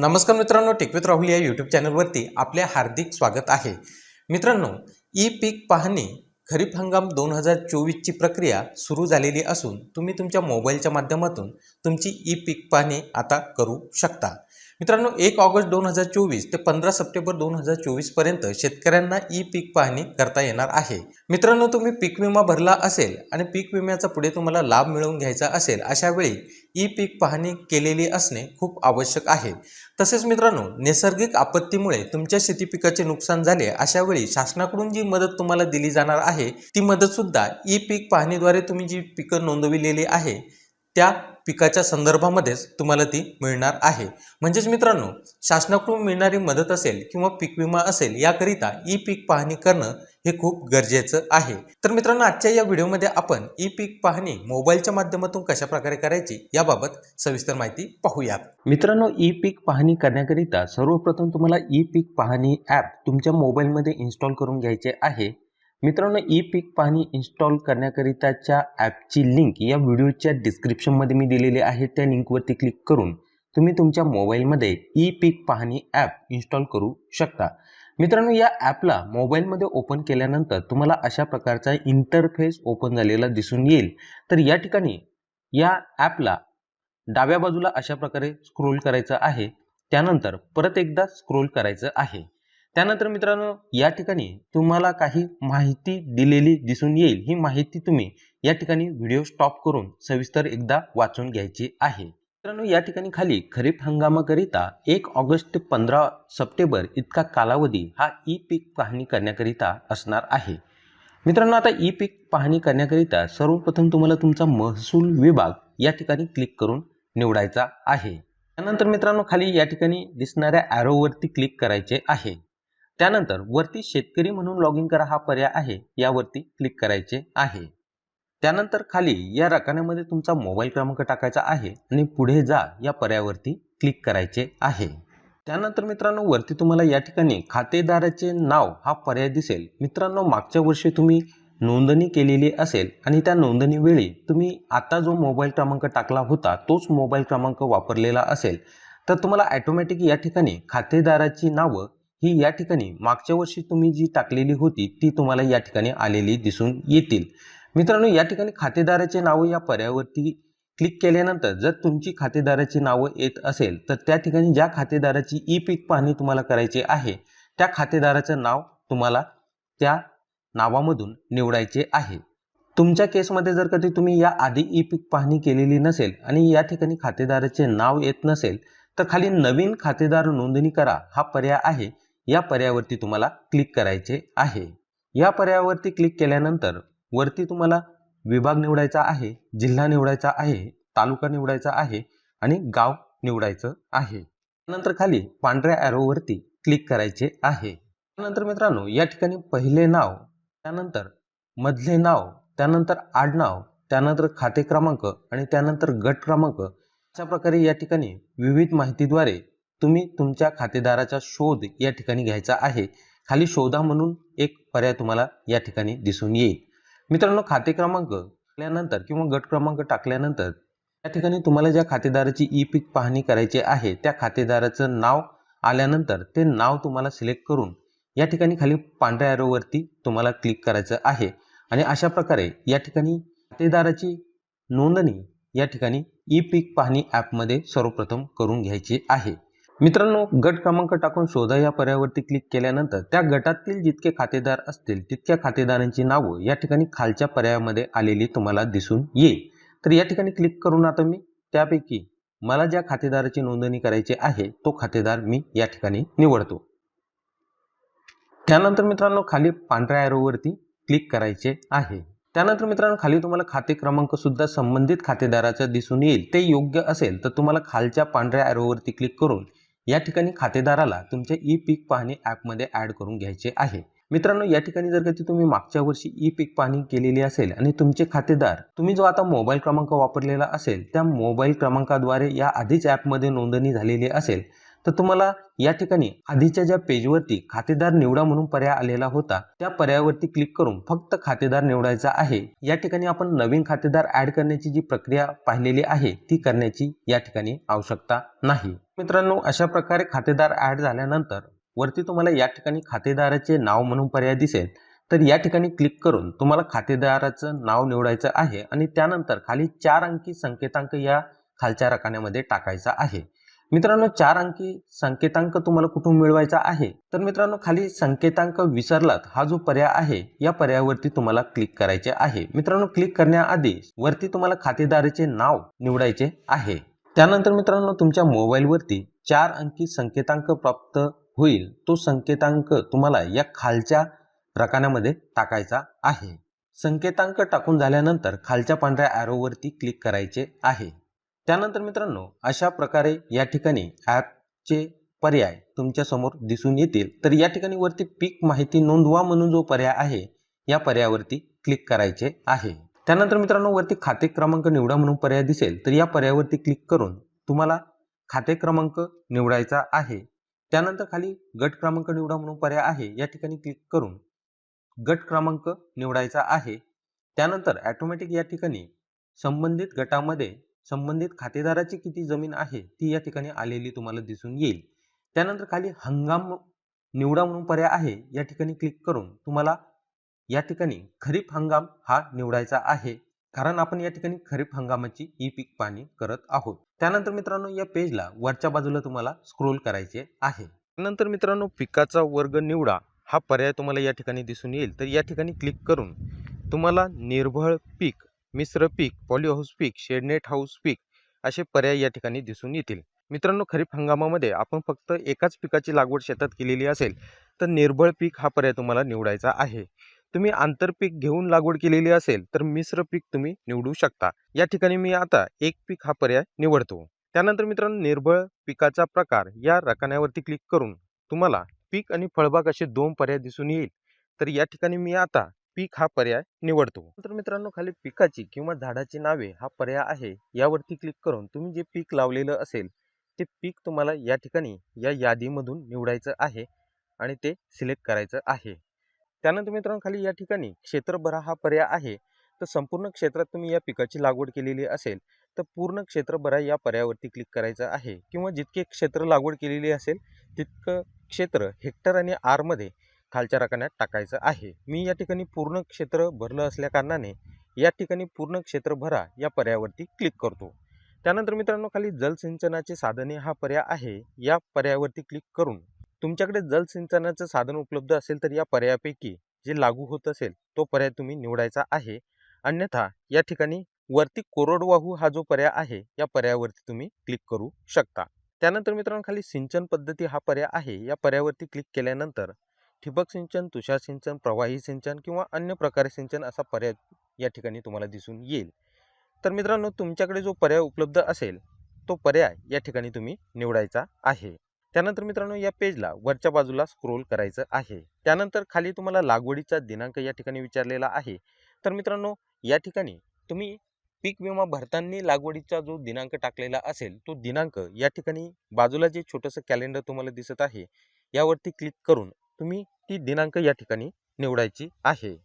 नमस्कार मित्रांनो टिकवित राहुल या यूट्यूब चॅनलवरती आपले हार्दिक स्वागत आहे. मित्रांनो ई पीक पाहणी खरीप हंगाम दोन हजार चोवीसची प्रक्रिया सुरू झालेली असून तुम्ही तुमच्या मोबाईलच्या माध्यमातून तुमची ई पीक पाहणी आता करू शकता. मित्रांनो एक ऑगस्ट दोन हजार चोवीस ते पंधरा सप्टेंबर दोन हजार चोवीसपर्यंत शेतकऱ्यांना ई पीक पाहणी करता येणार आहे. मित्रांनो तुम्ही पीक विमा भरला असेल आणि पीक विम्याचा पुढे तुम्हाला लाभ मिळवून घ्यायचा असेल अशा वेळी ई पीक पाहणी केलेली असणे खूप आवश्यक आहे. तसेच मित्रांनो नैसर्गिक आपत्तीमुळे तुमच्या शेती पिकाचे नुकसान झाले अशा वेळी शासनाकडून जी मदत तुम्हाला दिली जाणार आहे ती मदत सुद्धा ई पीक पाहणीद्वारे तुम्ही जी पिकं नोंदविलेली आहे त्या पिकाच्या संदर्भामध्येच तुम्हाला ती मिळणार आहे. म्हणजेच मित्रांनो शासनाकडून मिळणारी मदत असेल किंवा पीक विमा असेल याकरिता ई पीक पाहणी करणं हे खूप गरजेचं आहे. तर मित्रांनो आजच्या या व्हिडिओमध्ये आपण ई पीक पाहणी मोबाईलच्या माध्यमातून कशा प्रकारे करायची याबाबत सविस्तर माहिती पाहूयात. मित्रांनो ई पीक पाहणी करण्याकरिता सर्वप्रथम तुम्हाला ई पीक पाहणी ॲप तुमच्या मोबाईलमध्ये इन्स्टॉल करून घ्यायचे आहे. मित्रांनो ई पीक पाहणी इन्स्टॉल करण्याकरिताच्या ॲपची लिंक या व्हिडिओच्या डिस्क्रिप्शनमध्ये मी दिलेली आहे. त्या लिंकवरती क्लिक करून तुम्ही तुमच्या मोबाईलमध्ये ई पीक पाहणी ॲप इन्स्टॉल करू शकता. मित्रांनो या ॲपला मोबाईलमध्ये ओपन केल्यानंतर तुम्हाला अशा प्रकारचा इंटरफेस ओपन झालेला दिसून येईल. तर या ठिकाणी या ॲपला डाव्या बाजूला अशा प्रकारे स्क्रोल करायचं आहे. त्यानंतर परत एकदा स्क्रोल करायचं आहे. त्यानंतर मित्रांनो या ठिकाणी तुम्हाला काही माहिती दिलेली दिसून येईल. ही माहिती तुम्ही या ठिकाणी व्हिडिओ स्टॉप करून सविस्तर एकदा वाचून घ्यायची आहे. मित्रांनो या ठिकाणी खाली खरीप हंगामाकरिता एक ऑगस्ट ते पंधरा सप्टेंबर इतका कालावधी हा ई पीक पाहणी करण्याकरिता असणार आहे. मित्रांनो आता ई पीक पाहणी करण्याकरिता सर्वप्रथम तुम्हाला तुमचा महसूल विभाग या ठिकाणी क्लिक करून निवडायचा आहे. त्यानंतर मित्रांनो खाली या ठिकाणी दिसणाऱ्या ॲरोवरती क्लिक करायचे आहे. त्यानंतर वरती शेतकरी म्हणून लॉग इन करा हा पर्याय आहे. यावरती क्लिक करायचे आहे. त्यानंतर खाली या रकान्यामध्ये तुमचा मोबाईल क्रमांक टाकायचा आहे आणि पुढे जा या पर्यायावरती क्लिक करायचे आहे. त्यानंतर मित्रांनो वरती तुम्हाला या ठिकाणी खातेदाराचे नाव हा पर्याय दिसेल. मित्रांनो मागच्या वर्षी तुम्ही नोंदणी केलेली असेल आणि त्या नोंदणीवेळी तुम्ही आता जो मोबाईल क्रमांक टाकला होता तोच मोबाईल क्रमांक वापरलेला असेल. तर तुम्हाला ॲटोमॅटिक या ठिकाणी खातेदाराची नावं ही या ठिकाणी मागच्या वर्षी तुम्ही जी टाकलेली होती ती तुम्हाला या ठिकाणी आलेली दिसून येतील. मित्रांनो या ठिकाणी खातेदाराचे नावं या पर्यायावरती क्लिक केल्यानंतर जर तुमची खातेदाराची नावं येत असेल तर त्या ठिकाणी ज्या खातेदाराची ई पीक पाहणी तुम्हाला करायची आहे त्या खातेदाराचं नाव तुम्हाला त्या नावामधून निवडायचे आहे. तुमच्या केसमध्ये जर कधी तुम्ही या आधी ई पीक पाहणी केलेली नसेल आणि या ठिकाणी खातेदाराचे नाव येत नसेल तर खाली नवीन खातेदार नोंदणी करा हा पर्याय आहे. या पर्यायावरती तुम्हाला क्लिक करायचे आहे. या पर्यायावरती क्लिक केल्यानंतर वरती तुम्हाला विभाग निवडायचा आहे जिल्हा निवडायचा आहे तालुका निवडायचा आहे आणि गाव निवडायचं आहे. नंतर खाली पांढऱ्या ॲरोवरती क्लिक करायचे आहे. त्यानंतर मित्रांनो या ठिकाणी पहिले नाव त्यानंतर मधले नाव त्यानंतर आडनाव त्यानंतर खाते क्रमांक आणि त्यानंतर गट क्रमांक अशा प्रकारे या ठिकाणी विविध माहितीद्वारे तुम्ही तुमच्या खातेदाराचा शोध या ठिकाणी घ्यायचा आहे. खाली शोधा म्हणून एक पर्याय तुम्हाला या ठिकाणी दिसून येईल. मित्रांनो खाते क्रमांक टाकल्यानंतर किंवा गट क्रमांक टाकल्यानंतर या ठिकाणी तुम्हाला ज्या खातेदाराची ई पीक पाहणी करायची आहे त्या खातेदाराचं नाव आल्यानंतर ते नाव तुम्हाला सिलेक्ट करून या ठिकाणी खाली पांढऱ्या ॲरोवरती तुम्हाला क्लिक करायचं आहे. आणि अशा प्रकारे या ठिकाणी खातेदाराची नोंदणी या ठिकाणी ई पीक पाहणी ॲपमध्ये सर्वप्रथम करून घ्यायची आहे. मित्रांनो गट क्रमांक टाकून शोधा या पर्यायावरती क्लिक केल्यानंतर त्या गटातील जितके खातेदार असतील तितक्या खातेदारांची नावं या ठिकाणी खालच्या पर्यायामध्ये आलेली तुम्हाला दिसून येईल. तर या ठिकाणी क्लिक करून आता मी त्यापैकी मला ज्या खातेदाराची नोंदणी करायची आहे तो खातेदार मी या ठिकाणी निवडतो. त्यानंतर मित्रांनो खाली पांढऱ्या ॲरोवरती क्लिक करायचे आहे. त्यानंतर मित्रांनो खाली तुम्हाला खाते क्रमांक सुद्धा संबंधित खातेदाराचा दिसून येईल. ते योग्य असेल तर तुम्हाला खालच्या पांढऱ्या ॲरोवरती क्लिक करून या ठिकाणी खातेदाराला तुमच्या ई पीक पाहणी ॲपमध्ये ॲड करून घ्यायचे आहे. मित्रांनो या ठिकाणी जर कधी तुम्ही मागच्या वर्षी ई पीक पाहणी केलेली असेल आणि तुमचे खातेदार तुम्ही जो आता मोबाईल क्रमांक वापरलेला असेल त्या मोबाईल क्रमांकाद्वारे या आधीच ॲपमध्ये नोंदणी झालेली असेल तर तुम्हाला या ठिकाणी आधीच्या ज्या पेजवरती खातेदार निवडा म्हणून पर्याय आलेला होता त्या पर्यायावरती क्लिक करून फक्त खातेदार निवडायचा आहे. या ठिकाणी आपण नवीन खातेदार ऍड करण्याची जी प्रक्रिया पाहिलेली आहे ती करण्याची या ठिकाणी आवश्यकता नाही. मित्रांनो अशा प्रकारे खातेदार ऍड झाल्यानंतर वरती तुम्हाला या ठिकाणी खातेदाराचे नाव म्हणून पर्याय दिसेल. तर या ठिकाणी क्लिक करून तुम्हाला खातेदाराचं नाव निवडायचं आहे आणि त्यानंतर खाली चार अंकी संकेतांक या खालच्या रकान्यामध्ये टाकायचा आहे. मित्रांनो चार अंकी संकेतांक तुम्हाला कुठून मिळवायचा आहे? तर मित्रांनो खाली संकेतांक विसरलात हा जो पर्याय आहे या पर्यायावरती तुम्हाला क्लिक करायचे आहे. मित्रांनो क्लिक करण्याआधी वरती तुम्हाला खातेदाराचे नाव निवडायचे आहे. त्यानंतर मित्रांनो तुमच्या मोबाईलवरती चार अंकी संकेतांक प्राप्त होईल. तो संकेतांक तुम्हाला या खालच्या रकान्यामध्ये टाकायचा आहे. संकेतांक टाकून झाल्यानंतर खालच्या पांढऱ्या ॲरोवरती क्लिक करायचे आहे. त्यानंतर मित्रांनो अशा प्रकारे या ठिकाणी ॲपचे पर्याय तुमच्यासमोर दिसून येतील. तर या ठिकाणी वरती पीक माहिती नोंदवा म्हणून जो पर्याय आहे या पर्यायावरती क्लिक करायचे आहे. त्यानंतर मित्रांनो वरती खाते क्रमांक निवडा म्हणून पर्याय दिसेल. तर या पर्यायावरती क्लिक करून तुम्हाला खाते क्रमांक निवडायचा आहे. त्यानंतर खाली गट क्रमांक निवडा म्हणून पर्याय आहे. या ठिकाणी क्लिक करून गट क्रमांक निवडायचा आहे. त्यानंतर ॲटोमॅटिक या ठिकाणी संबंधित गटामध्ये संबंधित खातेदाराची किती जमीन आहे ती या ठिकाणी आलेली तुम्हाला दिसून येईल. त्यानंतर खाली हंगाम निवडा म्हणून पर्याय आहे या ठिकाणी क्लिक करून तुम्हाला या ठिकाणी खरीप हंगाम हा निवडायचा आहे. कारण आपण या ठिकाणी खरीप हंगामाची ई पीक पाणी करत आहोत. त्यानंतर मित्रांनो या पेजला वरच्या बाजूला तुम्हाला स्क्रोल करायचे आहे. त्यानंतर मित्रांनो पिकाचा वर्ग निवडा हा पर्याय तुम्हाला या ठिकाणी दिसून येईल. तर या ठिकाणी क्लिक करून तुम्हाला निर्भळ पीक मिश्र पीक पॉलीहाऊस पीक शेडनेट हाऊस पीक असे पर्याय या ठिकाणी दिसून येतील. मित्रांनो खरीप हंगामामध्ये आपण फक्त एकाच पिकाची लागवड शेतात केलेली असेल तर निर्भळ पीक हा पर्याय तुम्हाला निवडायचा आहे. तुम्ही आंतरपीक घेऊन लागवड केलेली असेल तर मिश्र पीक तुम्ही निवडू शकता. या ठिकाणी मी आता एक पीक हा पर्याय निवडतो. त्यानंतर मित्रांनो निर्भळ पिकाचा प्रकार या रकान्यावरती क्लिक करून तुम्हाला पीक आणि फळबाग असे दोन पर्याय दिसून येईल. तर या ठिकाणी मी आता पीक हा पर्याय निवडतो. तर मित्रांनो खाली पिकाची किंवा झाडाची नावे हा पर्याय आहे यावरती क्लिक करून तुम्ही जे पीक लावलेलं असेल ते पीक तुम्हाला या ठिकाणी या यादीमधून निवडायचं आहे आणि ते सिलेक्ट करायचं आहे. त्यानंतर मित्रांनो खाली या ठिकाणी क्षेत्रभरा हा पर्याय आहे. तर संपूर्ण क्षेत्रात तुम्ही या पिकाची लागवड केलेली असेल तर पूर्ण क्षेत्रभरा या पर्यायावरती क्लिक करायचं आहे. किंवा जितके क्षेत्र लागवड केलेली असेल तितकं क्षेत्र हेक्टर आणि आरमध्ये खालच्या रकान्यात टाकायचं आहे. मी या ठिकाणी पूर्ण क्षेत्र भरलं असल्याकारणाने या ठिकाणी पूर्ण क्षेत्र भरा या पर्यायावरती क्लिक करतो. त्यानंतर मित्रांनो खाली जलसिंचनाचे साधने हा पर्याय आहे. या पर्यायावरती क्लिक करून तुमच्याकडे जलसिंचनाचं साधन उपलब्ध असेल तर या पर्यायापैकी जे लागू होत असेल तो पर्याय तुम्ही निवडायचा आहे. अन्यथा या ठिकाणी वरती कोरडवाहू हा जो पर्याय आहे या पर्यायावरती तुम्ही क्लिक करू शकता. त्यानंतर मित्रांनो खाली सिंचन पद्धती हा पर्याय आहे. या पर्यायावरती क्लिक केल्यानंतर ठिबक सिंचन तुषार सिंचन प्रवाही सिंचन किंवा अन्य प्रकारे सिंचन असा पर्याय या ठिकाणी तुम्हाला दिसून येईल. तर मित्रांनो तुमच्याकडे जो पर्याय उपलब्ध असेल तो पर्याय या ठिकाणी तुम्ही निवडायचा आहे. त्यानंतर मित्रांनो या पेजला वरच्या बाजूला स्क्रोल करायचं आहे. त्यानंतर खाली तुम्हाला लागवडीचा दिनांक या ठिकाणी विचारलेला आहे. तर मित्रांनो या ठिकाणी तुम्ही पीक विमा भरताना लागवडीचा जो दिनांक टाकलेला असेल तो दिनांक या ठिकाणी बाजूला जे छोटंसं कॅलेंडर तुम्हाला दिसत आहे यावरती क्लिक करून तुम्ही ती दिनांक या ठिकाणी निवडायची आहे.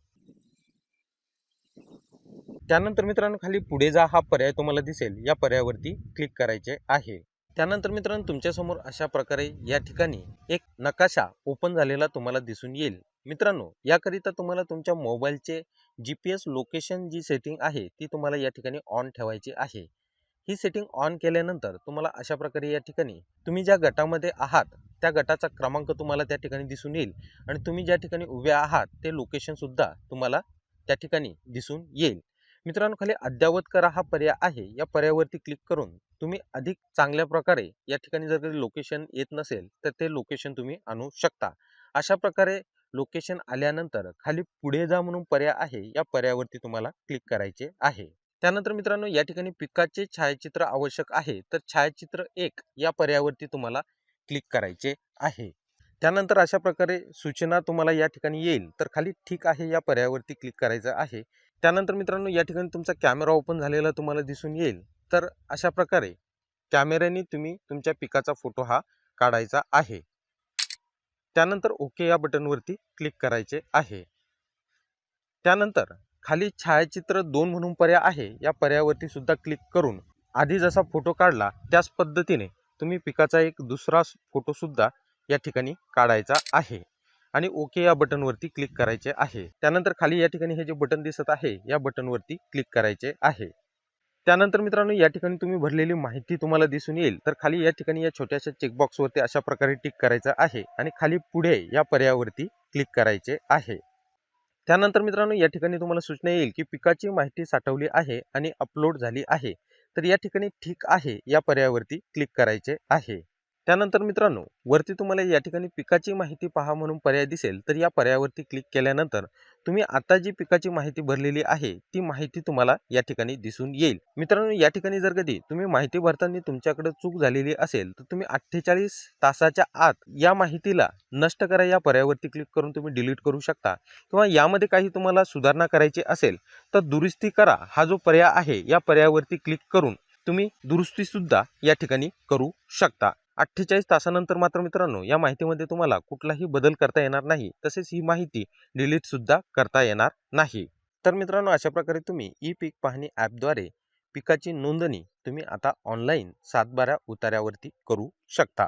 त्यानंतर मित्रांनो खाली पुढे जा हा पर्याय तुम्हाला दिसेल. या पर्यायावरती क्लिक करायचे आहे. त्यानंतर मित्रांनो तुमच्यासमोर अशा प्रकारे या ठिकाणी एक नकाशा ओपन झालेला तुम्हाला दिसून येईल. मित्रांनो याकरिता तुम्हाला तुमच्या मोबाईलचे जी पी एस लोकेशन जी सेटिंग आहे ती तुम्हाला या ठिकाणी ऑन ठेवायची आहे. ही सेटिंग ऑन केल्यानंतर तुम्हाला अशा प्रकारे या ठिकाणी तुम्ही ज्या गटामध्ये आहात त्या गटाचा क्रमांक तुम्हाला त्या ठिकाणी दिसून येईल आणि तुम्ही ज्या ठिकाणी उभे आहात ते लोकेशनसुद्धा तुम्हाला त्या ठिकाणी दिसून येईल. मित्रांनो खाली अद्ययावत करा हा पर्याय आहे. या पर्यायावरती क्लिक करून तुम्ही अधिक चांगल्या प्रकारे या ठिकाणी जर कधी लोकेशन येत नसेल तर ते लोकेशन तुम्ही आणू शकता. अशा प्रकारे लोकेशन आल्यानंतर खाली पुढे जा म्हणून पर्याय आहे. या पर्यायावरती तुम्हाला क्लिक करायचे आहे. त्यानंतर मित्रांनो या ठिकाणी पिकाचे छायाचित्र आवश्यक आहे. तर छायाचित्र एक या पर्यायावरती तुम्हाला क्लिक करायचे आहे. त्यानंतर अशा प्रकारे सूचना तुम्हाला या ठिकाणी येईल. तर खाली ठीक आहे या पर्यायावरती क्लिक करायचं आहे. त्यानंतर मित्रांनो या ठिकाणी तुमचा कॅमेरा ओपन झालेला तुम्हाला दिसून येईल. तर अशा प्रकारे कॅमेऱ्याने तुम्ही तुमच्या पिकाचा फोटो हा काढायचा आहे. त्यानंतर ओके या बटनवरती क्लिक करायचे आहे. त्यानंतर खाली छायाचित्र दोन म्हणून पर्याय आहे. या पर्यायावरती सुद्धा क्लिक करून आधी जसा फोटो काढला त्याच पद्धतीने तुम्ही पिकाचा एक दुसरा फोटोसुद्धा या ठिकाणी काढायचा आहे. आणि ओके या बटनवरती क्लिक करायचे आहे. त्यानंतर खाली या ठिकाणी हे जे बटन दिसत आहे या बटनवरती क्लिक करायचे आहे. त्यानंतर मित्रांनो या ठिकाणी तुम्ही भरलेली माहिती तुम्हाला दिसून येईल. तर खाली या ठिकाणी या छोट्याशा चेकबॉक्सवरती अशा प्रकारे टिक करायचं आहे. आणि खाली पुढे या पर्यायावरती क्लिक करायचे आहे. त्यानंतर मित्रांनो या ठिकाणी तुम्हाला सूचना येईल की पिकाची माहिती साठवली आहे आणि अपलोड झाली आहे. तर या ठिकाणी ठीक आहे या पर्यायावरती क्लिक करायचे आहे. त्यानंतर मित्रांनो वरती तुम्हाला या ठिकाणी पिकाची माहिती पहा म्हणून पर्याय दिसेल. तर या पर्यायावरती क्लिक केल्यानंतर तुम्ही आता जी पिकाची माहिती भरलेली आहे ती माहिती तुम्हाला या ठिकाणी दिसून येईल. मित्रांनो या ठिकाणी जर कधी तुम्ही माहिती भरताना तुमच्याकडे चूक झालेली असेल तर तुम्ही अठ्ठेचाळीस तासाच्या आत या माहितीला नष्ट करा या पर्यायावरती क्लिक करून तुम्ही डिलीट करू शकता. किंवा यामध्ये काही तुम्हाला सुधारणा करायची असेल तर दुरुस्ती करा. हा जो पर्याय आहे या पर्यायावरती क्लिक करून तुम्ही दुरुस्तीसुद्धा या ठिकाणी करू शकता. अठ्ठेचाळीस तासानंतर मात्र मित्रांनो या माहितीमध्ये तुम्हाला कुठलाही बदल करता येणार नाही तसेच ही माहिती डिलीट सुद्धा करता येणार नाही. तर मित्रांनो अशा प्रकारे तुम्ही ई पीक पाहणी ॲपद्वारे पिकाची नोंदणी तुम्ही आता ऑनलाईन सातबारा उतार्यावरती करू शकता.